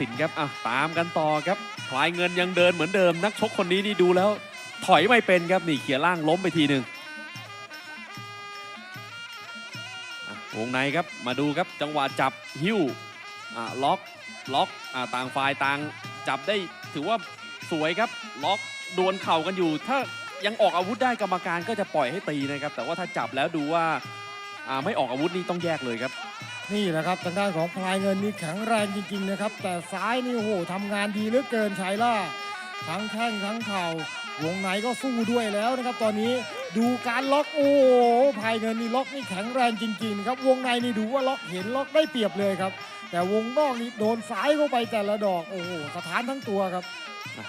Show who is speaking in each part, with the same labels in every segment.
Speaker 1: สินครับอะตามกันต่อครับพลายเงินยังเดินเหมือนเดิม นักชกคนนี้นี่ดูแล้ว ถอยไม่เป็นครับนี่เขี่ยล่างล้มไปทีหนึ่งวงในครับมาดูครับจังหวะจับหิ้วอะล็อกล็อกอะต่างฝ่ายต่างจับได้ถือว่าสวยครับล็อกดวลเข่ากันอยู่ ถ้ายังออกอาวุธได้กรรมการก็จะปล่อยให้ตีนะครับ แต่ว่าถ้าจับแล้วดูว่าไม่ออกอาวุธนี่ต้องแยกเลยครับ
Speaker 2: นี่แหละครับทางด้านของพลายเงินนี่แข็งแรงจริงๆนะครับ แต่ซ้ายนี่โอ้โหทำงานดีเหลือเกินชัยล่า ทั้งแข้งทั้งเข่าวงในก็สู้ด้วยแล้วนะครับ ตอนนี้ดูการล็อกโอ้โหพลายเงินนี่ล็อกนี่แข็งแรงจริงๆครับวงในนี่ดูว่าล็อกเห็นล็อกได้เปรียบเลยครับ แต่วงนอกนี่โดนซ้ายเข้าไปแต่ละดอกโอ้โหสถานทั้งตัวครับ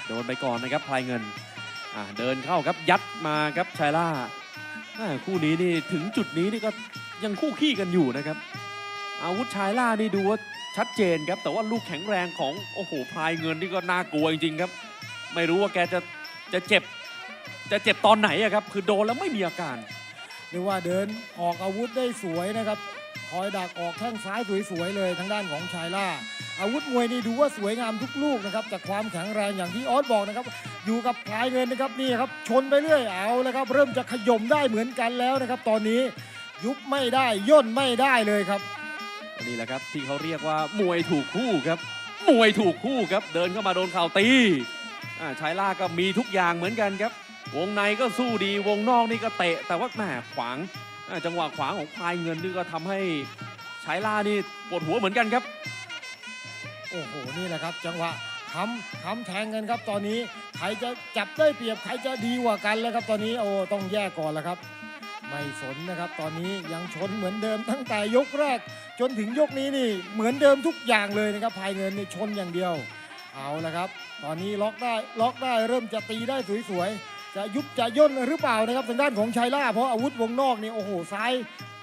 Speaker 1: โดนไปก่อนนะครับพลายเงินเดินเข้าครับยัดมาครับชายล่าคู่นี้นี่ถึงจุดนี้นี่ก็ยังคู่ขี้กันอยู่นะครับ อาวุธชายล่านี่ดูว่าชัดเจนครับ แต่ว่าลูกแข็งแรงของโอ้โหพลายเงินนี่ก็น่ากลัวจริงๆครับ ไม่รู้ว่าแกจะจะเจ็บ จะเจ็บตอนไหนอะครับ คือโดนแล้วไม่มีอาการ
Speaker 2: เรียกว่าเดินออกอาวุธได้สวยนะครับ คอยดักออกแข้งซ้ายสวยๆเลยทางด้านของชายล่า อาวุธมวยนี่ดูว่าสวยงามทุกลูกนะครับจากความแข็งแรงอย่างที่ออสบอกนะครับ อยู่กับพลายเงินนะครับนี่ครับชนไปเรื่อยเอาแล้วครับ เริ่มจะขย่มได้เหมือนกันแล้วนะครับ ตอนนี้ยุบไม่ได้ย่นไม่ได้เลยครับ
Speaker 1: นี่แหละครับที่เขาเรียกว่ามวยถูกคู่ครับ มวยถูกคู่ครับ เดินเข้ามาโดนเข่าตีอ่าชายล่าก็มีทุกอย่างเหมือนกันครับ วงในก็สู้ดีวงนอกนี่ก็เตะ แต่ว่าแหมขวางจังหวะขวางของพายเงินนี่ก็ทำให้ชายล่านี่ปวดหัวเหมือนกันครับ
Speaker 2: โอ้โหนี่แหละครับ จังหวะทำทำแทงกันครับ ตอนนี้ใครจะจับได้เปรียบใครจะดีกว่ากันแล้วครับ ตอนนี้โอ้ต้องแยกก่อนแล้วครับ ไม่สนนะครับ ตอนนี้ยังชนเหมือนเดิมตั้งแต่ยกแรก จนถึงยกนี้นี่เหมือนเดิมทุกอย่างเลยนะครับภายเงินนี่ชนอย่างเดียว เอาละครับ ตอนนี้ล็อกได้ล็อกได้เริ่มจะตีได้สวยๆจะยุบจะย่นหรือเปล่านะครับทางด้านของชัยล่าเพราะอาวุธวงนอกนี่โอ้โหซ้าย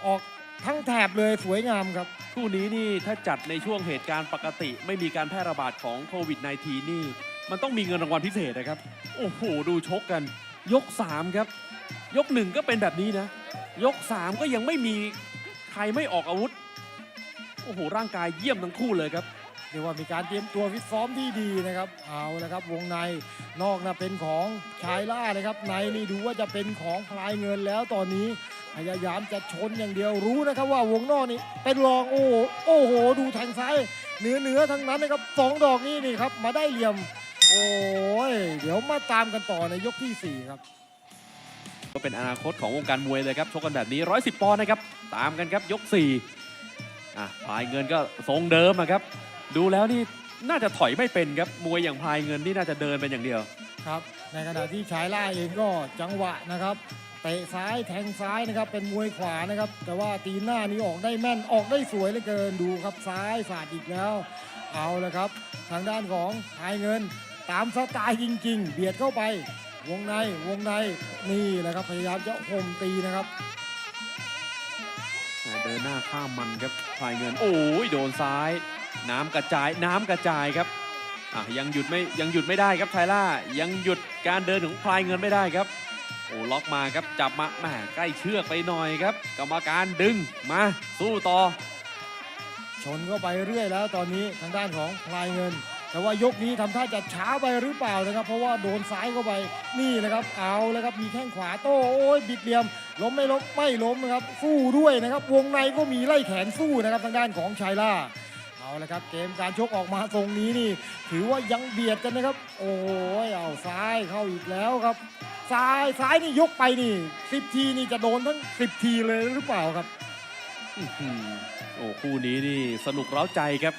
Speaker 2: ออกทั้งแถบเลยสวยงามครับ
Speaker 1: คู่นี้นี่ถ้าจัดในช่วงเหตุการณ์ปกติ ไม่มีการแพร่ระบาดของโควิด -19 นี่ มันต้องมีเงินรางวัลพิเศษนะครับ โอ้โห ดูชกกัน ยก 3 ครับ ยก1ก็เป็นแบบนี้นะ ยก3ก็ยังไม่มีใครไม่ออกอาวุธ โอ้โห ร่างกายเยี่ยมทั้งคู่เลยครับ
Speaker 2: เรียกว่ามีการเตรียมตัวฟิตซ้อมที่ดีนะครับ เอาละครับวงในนอกนะเป็นของชายล่านะครับในนี่ดูว่าจะเป็นของพลายเงินแล้วตอนนี้พยายามจะชนอย่างเดียวรู้นะครับว่าวงนอกนี่เป็นรองโอ้โหโอ้โห ดูแทงซ้ายเหนือเหนือทั้งนั้นนะครับสองดอกนี่นี่ครับมาได้เหลี่ยม โอ้ยเดี๋ยวมาตามกันต่อในยกที่สี่ครับ
Speaker 1: ก็เป็นอนาคตของวงการมวยเลยครับชกกันแบบนี้ 110 ปอนด์นะครับ ตามกันครับยก4อะพลายเงินก็ทรงเดิมอะครับ ดูแล้วนี่น่าจะถอยไม่เป็นครับมวยอย่างพลายเงินนี่น่าจะเดินเป็นอย่างเดียว
Speaker 2: ครับ ในขณะที่ชายล่าเองก็จังหวะนะครับเตะซ้ายแทงซ้ายนะครับเป็นมวยขวานะครับ แต่ว่าตีหน้านี้ออกได้แม่นออกได้สวยเหลือเกินดูครับซ้ายฝาดอีกแล้ว เอาละครับ ทางด้านของชายเงินตามสไตล์จริง ๆ เบียดเข้าไป วงในวงในนี่แหละครับพยายามจะห่มตีนะครับ
Speaker 1: อ่าเดินหน้าข้ามมันครับพลายเงิน โอ้ยโดนซ้าย น้ำกระจายน้ำกระจายครับอะยังหยุดไม่ยังหยุดไม่ได้ครับไทล่ายังหยุดการเดินของพลายเงินไม่ได้ครับโอ้ล็อกมาครับจับมาแหมใกล้เชือกไปหน่อยครับ กรรมการดึงมาสู้ต่อ
Speaker 2: ชนเข้าไปเรื่อยแล้วตอนนี้ทางด้านของพลายเงิน แต่ว่ายกนี้ทำท่าจะช้าไปหรือเปล่านะครับ เพราะว่าโดนซ้ายเข้าไปนี่นะครับ เอาแล้วครับมีแข้งขวาโต้โอ้ยบิดเหลี่ยมล้มไม่ล้มไม่ล้มนะครับสู้ด้วยนะครับ วงในก็มีไล่แขนสู้นะครับทางด้านของชายล่าเอาละครับเกมการชกออกมาทรงนี้นี่ ถือว่ายังเบียดกันนะครับ โอ้ยเอาซ้ายเข้าอีกแล้วครับซ้ายซ้ายนี่ยกไปนี่สิบทีนี่จะโดนทั้งสิบทีเลยหรือเปล่าครับ
Speaker 1: โอ้คู่นี้นี่สนุกเร้าใจครับ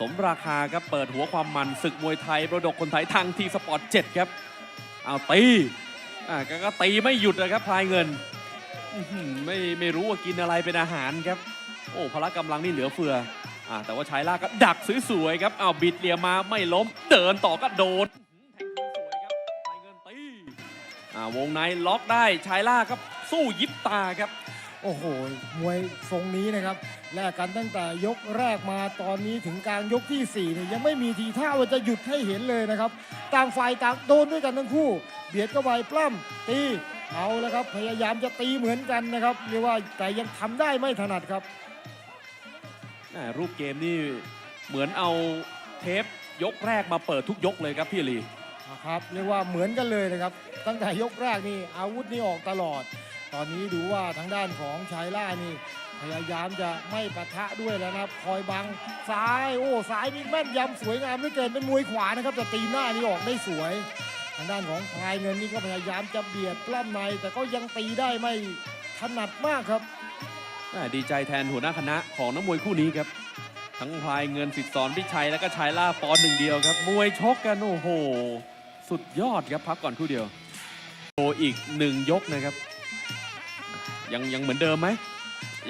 Speaker 1: สมราคาครับเปิดหัวความมันศึกมวยไทยประดกคนไทยทางทีสปอร์ต7ครับเอาตีอ่าก็ก็ตีไม่หยุดนะครับพลายเงินไม่ไม่รู้ว่ากินอะไรเป็นอาหารครับ โอ้พละกำลังนี่เหลือเฟืออ่าแต่ว่าชายล่าก็ดักสวยๆครับเอาบิดเหลี่ยมมาไม่ล้มเดินต่อก็โดนอื้อหือแทงสวยครับพลายเงินตีอ่าวงในล็อกได้ชายล่าครับสู้ยิบตาครับ
Speaker 2: โอ้โห มวยทรงนี้นะครับ แลกกันตั้งแต่ยกแรกมาตอนนี้ถึงกลางยกที่4เนี่ยยังไม่มีทีท่าว่าจะหยุดให้เห็นเลยนะครับ ต่างฝ่ายต่างโดนด้วยกันทั้งคู่ เบียดเข้าไปปล้ำตีเอาแล้วครับ พยายามจะตีเหมือนกันนะครับเรียกว่าแต่ยังทำได้ไม่ถนัดครับ
Speaker 1: อ่ารูปเกมนี่เหมือนเอาเทปยกแรกมาเปิดทุกยกเลยครับพี่ลี
Speaker 2: นะครับเรียกว่าเหมือนกันเลยนะครับ ตั้งแต่ยกแรกนี่อาวุธนี่ออกตลอด ตอนนี้ดูว่าทางด้านของชายล่านี่ พยายามจะไม่ปะทะด้วยแล้วนะครับ คอยบังซ้ายโอ้ซ้ายนี่แม่นยำสวยงามเหลือเกินเป็นมวยขวานะครับแต่ตีหน้านี่ออกได้สวย ทางด้านของพลายเงินนี่ก็พยายามจะเบียดปล้ำใน แต่ก็ยังตีได้ไม่ถนัดมากครับ
Speaker 1: อ่าดีใจแทนหัวหน้าคณะของนักมวยคู่นี้ครับ ทั้งพลายเงินสิทธิ์สอนพิชัยแล้วก็ชายล่าปอนหนึ่งเดียวครับ มวยชกกันโอ้โห สุดยอดครับพักก่อนคู่เดียวโออีกหนึ่งยกนะครับ ยังยังเหมือนเดิมไหม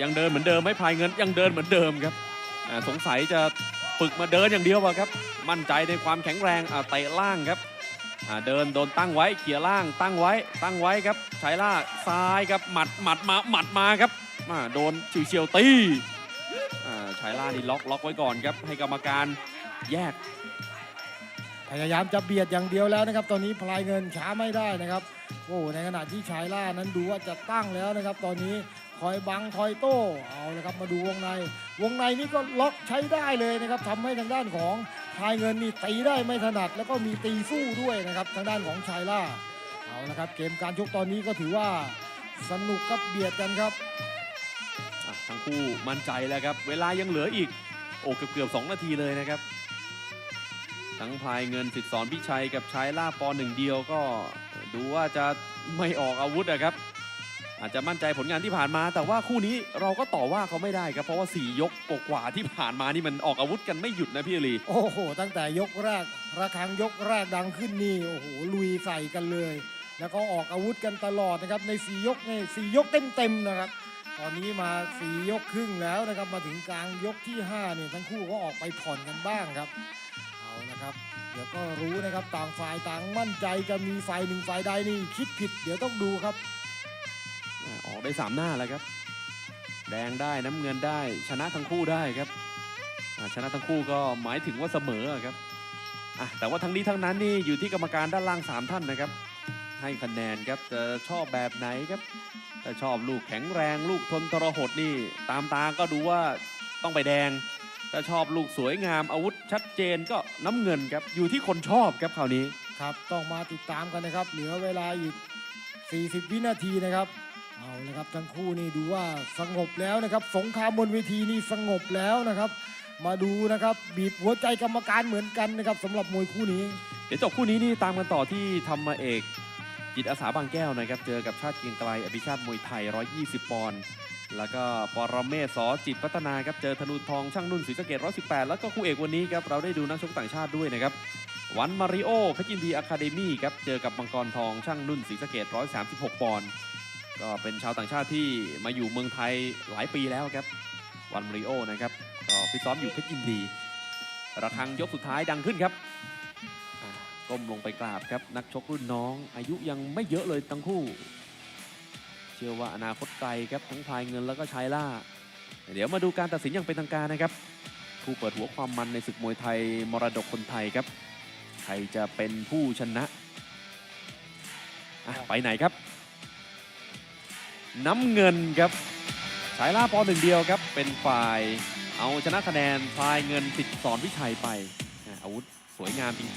Speaker 1: ยังเดินเหมือนเดิมไหมพายเงินยังเดินเหมือนเดิมครับสงสัยจะฝึกมาเดินอย่างเดียวอะครับ มั่นใจในความแข็งแรงอ่าเตะล่างครับเดินโดนตั้งไว้เขี่ยล่างตั้งไว้ตั้งไว้ครับชายล่าซ้ายครับหมัดหมัดมาหมัดมาครับมาโดนฉิวเฉียวตีอ่าชายล่านี่ล็อกล็อกไว้ก่อนครับให้กรรมการแยก
Speaker 2: พยายามจะเบียดอย่างเดียวแล้วนะครับ ตอนนี้พลายเงินช้าไม่ได้นะครับ อ้ในขณะที่ชายล่านั้นดูว่าจะตั้งแล้วนะครับ ตอนนี้คอยบังคอยโต้เอาละครับมาดูวงใน วงในนี่ก็ล็อกใช้ได้เลยนะครับทำให้ทางด้านของพายเงินนี่ตีได้ไม่ถนัด แล้วก็มีตีสู้ด้วยนะครับทางด้านของชายล่าเอาละครับเกมการชกตอนนี้ก็ถือว่าสนุกครับเบียดกันครับ
Speaker 1: อะทั้งคู่มั่นใจแล้วครับ เวลายังเหลืออีก โอ้เกือบเกือบสองนาทีเลยนะครับ ทั้งพลายเงินสิทธิสอนพิชัยกับชายล่าปอหนึ่งเดียวก็ ดูว่าจะไม่ออกอาวุธนะครับ อาจจะมั่นใจผลงานที่ผ่านมา แต่ว่าคู่นี้เราก็ต่อว่าเขาไม่ได้ครับ เพราะว่า 4 ยกกว่าที่ผ่านมานี่มันออกอาวุธกันไม่หยุดนะพี่อลี
Speaker 2: โอ้โห ตั้งแต่ยกแรกระฆังยกแรกดังขึ้นนี่โอ้โหลุยใส่กันเลย แล้วก็ออกอาวุธกันตลอดนะครับในสียกในสี่ยกเต็มๆนะครับตอนนี้มาสี่ยกครึ่งแล้วนะครับมาถึงกลางยกที่ห้าเนี่ยทั้งคู่ก็ออกไปผ่อนกันบ้างครับเอานะครับ เดี๋ยวก็รู้นะครับต่างฝ่ายต่างมั่นใจจะมีฝ่ายหนึ่งฝ่ายใดนี่คิดผิด เดี๋ยวต้องดูครับ
Speaker 1: ออกได้สามหน้าแล้วครับ แดงได้น้ำเงินได้ ชนะทั้งคู่ได้ครับชนะทั้งคู่ก็หมายถึงว่าเสมอครับอะแต่ว่าทั้งนี้ทั้งนั้นนี่อยู่ที่กรรมการด้านล่าง 3 ท่านนะครับ ให้คะแนนครับจะชอบแบบไหนครับถ้าชอบลูกแข็งแรง ลูกทนทรหดนี่ ตามตาก็ดูว่าต้องไปแดง ถ้าชอบลูกสวยงามอาวุธชัดเจนก็น้ำเงินครับ อยู่ที่คนชอบครับคราวนี้
Speaker 2: ครับต้องมาติดตามกันนะครับ เหลือเวลาอีก 40 วินาทีนะครับ เอาละครับทั้งคู่นี่ดูว่าสงบแล้วนะครับ สงครามบนเวทีนี่สงบแล้วนะครับ มาดูนะครับบีบหัวใจกรรมการเหมือนกันนะครับสำหรับมวยคู่นี้
Speaker 1: เดี๋ยวจบคู่นี้นี่ตามกันต่อที่ธรรมเอก จิตอาสาบางแก้วนะครับ เจอกับชาติเกรียงไกลอภิชาติมวยไทย 120 ปอนด์ แล้วก็ปรเมศสอจิตพัฒนาครับเจอธนูทองช่างนุ่นศรีสะเกด118 แล้วก็คู่เอกวันนี้ครับเราได้ดูนักชกต่างชาติด้วยนะครับวันมาริโอขจินดีอะคาเดมี่ครับเจอกับมังกรทองช่างนุ่นศรีสะเกด136 ปอนด์ก็เป็นชาวต่างชาติที่มาอยู่เมืองไทยหลายปีแล้วครับ วันมาริโอนะครับก็ฟิตซ้อมอยู่เพชรยินดี ระฆังยกสุดท้ายดังขึ้นครับก้มลงไปกราบครับนักชกรุ่นน้องอายุยังไม่เยอะเลยทั้งคู่ ชื่อว่าอนาคตไกลครับทั้งพายเงินแล้วก็ชายล่า เดี๋ยวมาดูการตัดสินอย่างเป็นทางการนะครับผู้เปิดหัวความมันในศึกมวยไทยมรดกคนไทยครับ ใครจะเป็นผู้ชนะไปไหนครับ น้ำเงินครับสายล่าปอหนึ่งเดียวครับ เป็นฝ่ายเอาชนะคะแนนพายเงินติดสอนวิชัยไปอะอาวุธสวยงามจริงๆ